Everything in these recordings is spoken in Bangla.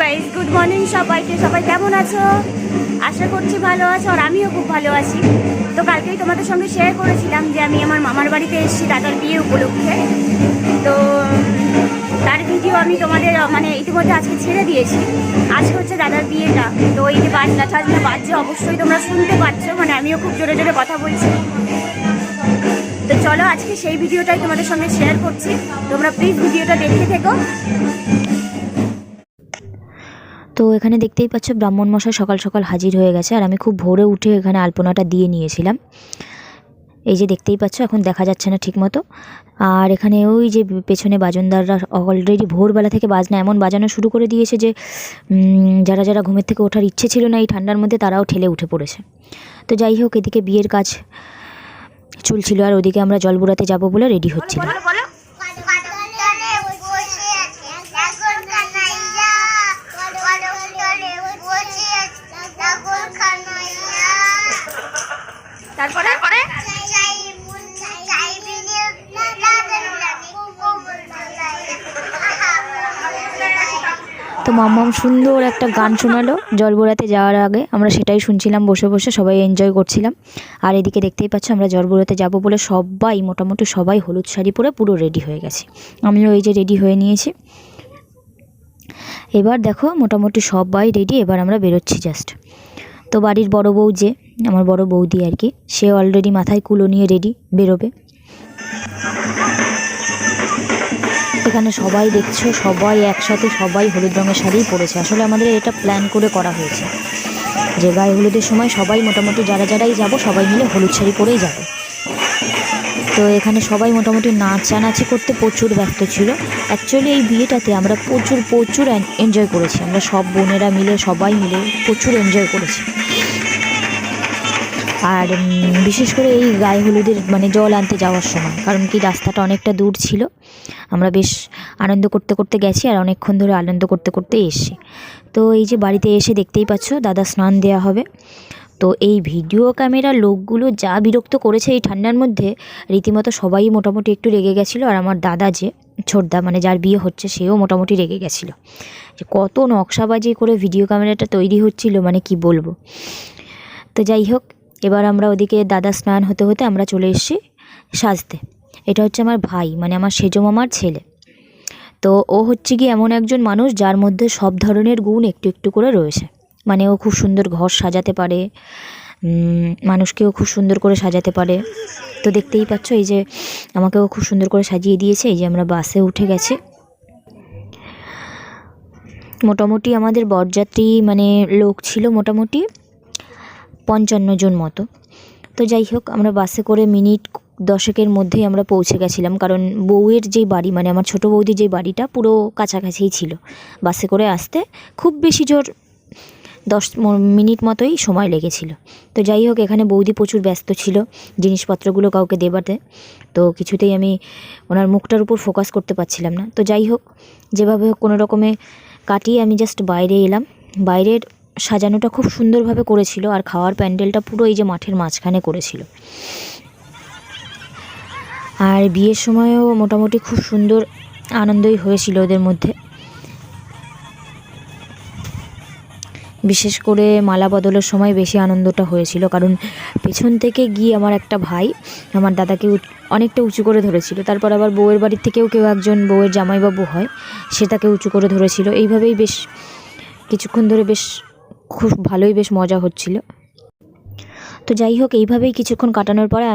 গাইজ গুড মর্নিং সবাইকে। সবাই কেমন আছো? আশা করছি ভালো আছো আর আমিও খুব ভালো আছি। তো কালকেই তোমাদের সঙ্গে শেয়ার করেছিলাম যে আমি আমার মামার বাড়িতে এসেছি দাদার বিয়ে উপলক্ষে। তো, তার ভিডিও আমি তোমাদের মানে ইতিমধ্যে আজকে ছেড়ে দিয়েছি। আজকে হচ্ছে দাদার বিয়েটা। তো এই যে বাজনা টাজনা বাজছে, অবশ্যই তোমরা শুনতে পাচ্ছ। মানে আমিও খুব জোরে জোরে কথা বলছি। তো চলো আজকে সেই ভিডিওটাই তোমাদের সঙ্গে শেয়ার করছি। তোমরা প্লিজ ভিডিওটা দেখতে থেকো। তো এখানে দেখতেই পাচ্ছ ব্রাহ্মণ মশাই সকাল সকাল হাজির হয়ে গেছে আর আমি খুব ভোরে উঠে এখানে আলপনাটা দিয়ে নিয়েছিলাম। এই যে দেখতেই পাচ্ছ, এখন দেখা যাচ্ছে না ঠিক মতো আর এখানে ওই যে পেছনে বাজনদাররা অলরেডি ভোরবেলা থেকে বাজনা, এমন বাজানো শুরু করে দিয়েছে যে যারা যারা ঘুমের থেকে ওঠার ইচ্ছে ছিল না এই ঠান্ডার মধ্যে তারাও ঠেলে উঠে পড়েছে। তো যাই হোক, এদিকে বিয়ের কাজ চলছিল আর ওদিকে আমরা জল জলবুড়াতে যাব বলে রেডি হচ্ছিলাম বলো কটকটরে বসে আছে এখন কানাইয়া কটকটরে বসে আছে এখন কানাইয়া তারপরে? মুন তো মাম্মাম সুন্দর একটা গান শোনালো জলবোড়াতে যাওয়ার আগে। আমরা সেটাই শুনছিলাম বসে বসে সবাই এনজয় করছিলাম। আর এদিকে দেখতেই পাচ্ছ আমরা জলবোড়াতে যাব বলে সবাই মোটামুটি সবাই হলুদ শাড়ি পরে পুরো রেডি হয়ে গেছি। আমিও এই যে রেডি হয়ে নিয়েছি। এবার দেখো মোটামুটি সবাই রেডি এবার আমরা বেরোচ্ছি জাস্ট তো বাড়ির বড় বউ যে আমার বড় বৌদি আর কি। সে অলরেডি মাথায় কুলো নিয়ে রেডি বেরোবে। এখানে সবাই দেখছ, সবাই একসাথে সবাই হলুদ রঙের শাড়িই পরেছে। আসলে আমাদের এটা প্ল্যান করে করা হয়েছে যে গায়ে হলুদের সময় সবাই মোটামুটি যারা যারাই যাব, সবাই মিলে হলুদ শাড়ি পরেই যাবে। তো এখানে সবাই মোটামুটি নাচানাচি করতে প্রচুর ব্যস্ত ছিল। অ্যাকচুয়ালি এই বিয়েটাতে আমরা প্রচুর প্রচুর এনজয় করেছি। আমরা সব বোনেরা মিলে, সবাই মিলে প্রচুর এনজয় করেছি। আর বিশেষ করে এই গায়ে হলুদের মানে জল আনতে যাওয়ার সময়, কারণ কি রাস্তাটা অনেকটা দূর ছিল। আমরা বেশ আনন্দ করতে করতে গেছি আর অনেকক্ষণ ধরে আনন্দ করতে করতে এসছি তো এই যে বাড়িতে এসে দেখতেই পাচ্ছ, দাদা স্নান দেওয়া হবে। তো এই ভিডিও ক্যামেরা লোকগুলো যা বিরক্ত করেছে এই ঠান্ডার মধ্যে, রীতিমতো সবাই মোটামুটি একটু রেগে গেছিল। আর আমার দাদা যে ছোটদা মানে যার বিয়ে হচ্ছে, সেও মোটামুটি রেগে গেছিল। যে কত নকশাবাজি করে ভিডিও ক্যামেরাটা তৈরি হচ্ছিল মানে কি বলব। তো যাই হোক এবার আমরা ওদিকে দাদা স্নান হতে হতে আমরা চলে এসেছি সাজতে। এটা হচ্ছে আমার ভাই মানে আমার সেজো মামার ছেলে। তো ও হচ্ছে কি এমন একজন মানুষ যার মধ্যে সব ধরনের গুণ একটু একটু করে রয়েছে। মানে ও খুব সুন্দর ঘর সাজাতে পারে মানুষকেও খুব সুন্দর করে সাজাতে পারে। তো দেখতেই পাচ্ছ এই যে আমাকেও খুব সুন্দর করে সাজিয়ে দিয়েছে, এই যে আমরা বাসে উঠে গেছি। মোটামুটি আমাদের বরযাত্রী মানে লোক ছিল মোটামুটি। পঞ্চান্ন জন মতো। তো যাই হোক, আমরা বাসে করে মিনিট দশেকের মধ্যেই আমরা পৌঁছে গেছিলাম। কারণ বউয়ের যেই বাড়ি মানে আমার ছোটো বৌদির যেই বাড়িটা, পুরো কাছাকাছিই ছিল। বাসে করে আসতে খুব বেশি জোর দশ মিনিট মতোই সময় লেগেছিল। তো যাই হোক, এখানে বৌদি প্রচুর ব্যস্ত ছিল, জিনিসপত্রগুলো কাউকে দেবাতে। তো কিছুতেই আমি ওনার মুখটার উপর ফোকাস করতে পারছিলাম না। তো যাই হোক, যেভাবে হোক, কোনো রকমে কাটিয়ে আমি জাস্ট বাইরে এলাম। বাইরের সাজানোটা খুব সুন্দরভাবে করেছিল আর খাওয়ার প্যান্ডেলটা পুরো এই যে মাঠের মাঝখানে করেছিল। আর বিয়ের সময়ও মোটামুটি খুব সুন্দর আনন্দই হয়েছিল ওদের মধ্যে। বিশেষ করে মালা বদলের সময় বেশি আনন্দটা হয়েছিল, কারণ পেছন থেকে গিয়ে আমার একটা ভাই, আমার দাদাকে অনেকটা উঁচু করে ধরেছিল, তারপর আবার বউয়ের বাড়ির থেকেও কেউ একজন বউয়ের জামাইবাবু হয়, সে তাকে উঁচু করে ধরেছিল। এইভাবেই বেশ কিছুক্ষণ ধরে বেশ খুব ভালোই বেশ মজা হচ্ছিল। তো যাই হোক, এইভাবেই কিছুক্ষণ কাটানোর পরে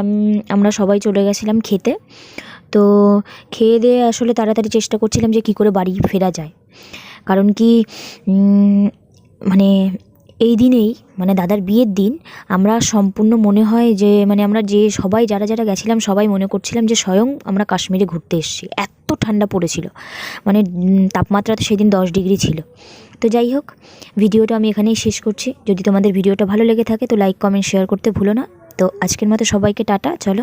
আমরা সবাই চলে গেছিলাম খেতে। তো খেয়ে দিয়ে আসলে তাড়াতাড়ি চেষ্টা করছিলাম যে কী করে বাড়ি ফেরা যায়। কারণ কি মানে এই দিনেই মানে দাদার বিয়ের দিন, আমরা সম্পূর্ণ মনে হয় যে মানে আমরা যে সবাই, যারা যারা গেছিলাম, সবাই মনে করছিলাম যে স্বয়ং আমরা কাশ্মীরে ঘুরতে এসেছি। এত ঠান্ডা পড়েছিল। মানে তাপমাত্রা তো সেদিন দশ ডিগ্রি ছিল। তো যাই হোক, ভিডিওটা আমি এখানেই শেষ করছি। যদি তোমাদের ভিডিওটা ভালো লেগে থাকে তো লাইক কমেন্ট শেয়ার করতে ভুলো না। তো আজকের মতো সবাইকে টাটা, চলো।